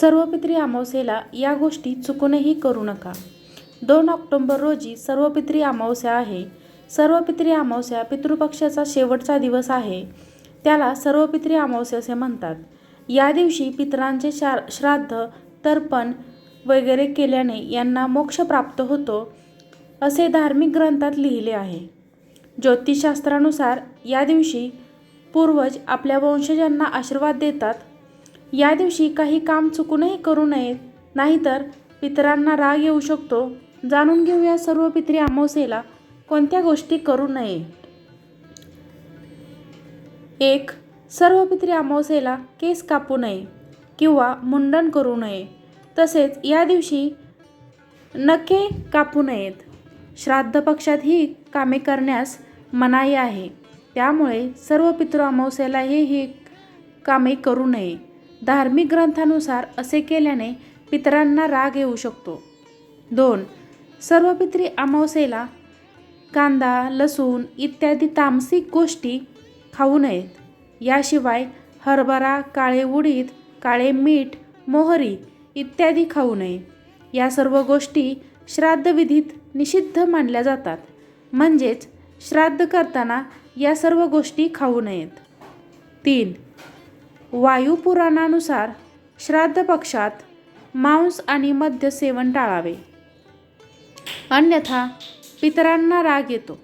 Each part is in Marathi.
सर्वपित्री अमावस्येला या गोष्टी चुकूनही करू नका. दोन ऑक्टोंबर रोजी सर्वपित्री अमावस्या आहे. सर्वपित्री अमावस्या पितृपक्षाचा शेवटचा दिवस आहे. त्याला सर्वपित्री अमावस्या असे म्हणतात. या दिवशी पितरांचे शार श्राद्ध तर्पण वगैरे केल्याने यांना मोक्ष प्राप्त होतो असे धार्मिक ग्रंथात लिहिले आहे. ज्योतिषशास्त्रानुसार या दिवशी पूर्वज आपल्या वंशजांना आशीर्वाद देतात या दिवशी काही काम चुकूनही करू नयेत नाहीतर पितरांना राग येऊ शकतो. जाणून घेऊया सर्व पित्री अमावस्येला कोणत्या गोष्टी करू नये. एक सर्व पित्री अमावस्येला केस कापू नये किंवा मुंडन करू नये. तसेच या दिवशी नखे कापू नयेत. श्राद्ध पक्षात ही कामे करण्यास मनाई आहे. त्यामुळे सर्व पितृ अमावस्येलाही ही कामे करू नये. धार्मिक ग्रंथानुसार असे केल्याने पितरांना राग येऊ शकतो. दोन सर्व पित्री अमावस्येला कांदा लसूण इत्यादी तामसिक गोष्टी खाऊ नयेत. याशिवाय हरभरा काळे उडीद काळे मीठ मोहरी इत्यादी खाऊ नये. या सर्व गोष्टी श्राद्धविधीत निषिद्ध मानल्या जातात. म्हणजेच श्राद्ध करताना या सर्व गोष्टी खाऊ नयेत. तीन वायुपुराणानुसार श्राद्ध पक्षात मांस आणि मद्य सेवन टाळावे. अन्यथा पितरांना राग येतो.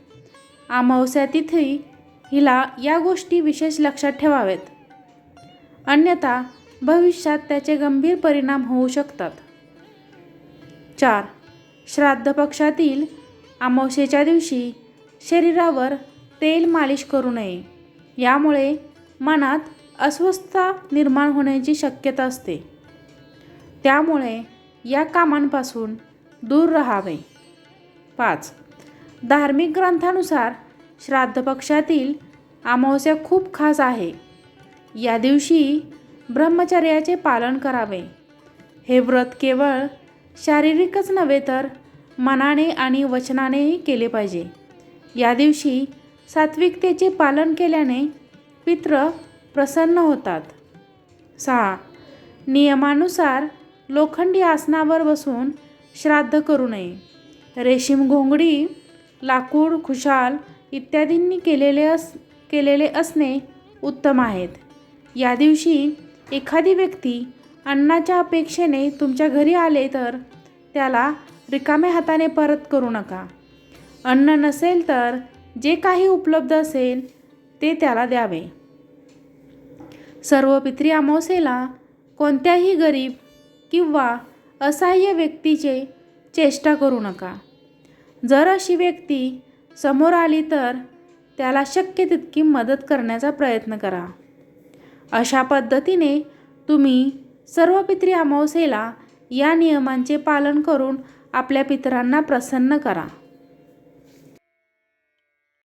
अमावस्या तिथी हिला या गोष्टी विशेष लक्षात ठेवावेत अन्यथा भविष्यात त्याचे गंभीर परिणाम होऊ शकतात. चार. श्राद्ध पक्षातील अमावस्येच्या दिवशी शरीरावर तेल मालिश करू नये. यामुळे मनात अस्वस्थता निर्माण होण्याची शक्यता असते. त्यामुळे या कामांपासून दूर राहावे. पाच. धार्मिक ग्रंथानुसार श्राद्ध पक्षातील अमावस्या खूप खास आहे. या दिवशी ब्रह्मचर्याचे पालन करावे. हे व्रत केवळ शारीरिकच नव्हे तर मनाने आणि वचनानेही केले पाहिजे. या दिवशी सात्विकतेचे पालन केल्याने पित्र प्रसन्न होतात. सहा नियमानुसार लोखंडी आसनावर बसून श्राद्ध करू नये. रेशीम घोंगडी लाकूड खुशाल इत्यादींनी केलेले अस केलेले असणे उत्तम आहेत. या दिवशी एखादी व्यक्ती अन्नाच्या अपेक्षेने तुमच्या घरी आले तर त्याला रिकाम्या हाताने परत करू नका. अन्न नसेल तर जे काही उपलब्ध असेल ते त्याला द्यावे. सर्व पित्री अमावस्येला कोणत्याही गरीब किंवा असहाय्य व्यक्तीचे चेष्टा करू नका. जर अशी व्यक्ती समोर आली तर त्याला शक्य तितकी मदत करण्याचा प्रयत्न करा. अशा पद्धतीने तुम्ही सर्व पित्री अमावस्येला या नियमांचे पालन करून आपल्या पितरांना प्रसन्न करा.